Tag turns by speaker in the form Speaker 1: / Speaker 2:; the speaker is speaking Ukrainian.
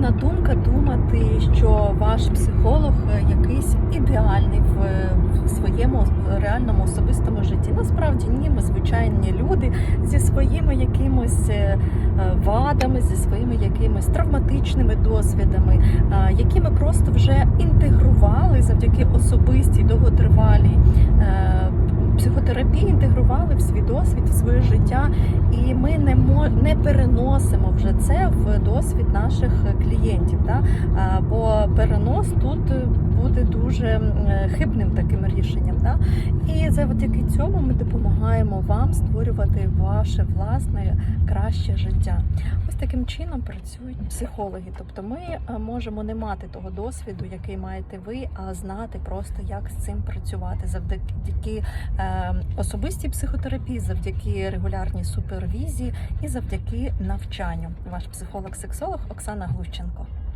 Speaker 1: наївна думка думати, що ваш психолог якийсь ідеальний в, своєму реальному особистому житті. Насправді ні, ми звичайні люди зі своїми якимось е, вадами, зі своїми якимись травматичними досвідами, е, які ми просто вже інтегрували завдяки особистій довготривалій е, психотерапії, інтегрували в свій досвід, в своє життя, і ми не не переносимо вже це досвід наших клієнтів. Да? Бо перенос тут буде дуже е, хибним таким рішенням. Да? І завдяки цьому ми допомагаємо вам створювати ваше власне краще життя. Ось таким чином працюють психологи. Тобто ми е, можемо не мати того досвіду, який маєте ви, а знати просто, як з цим працювати завдяки е, особистій психотерапії, завдяки регулярній супервізії і завдяки навчанню. Ваш психолог-сексолог Оксана Глущенко.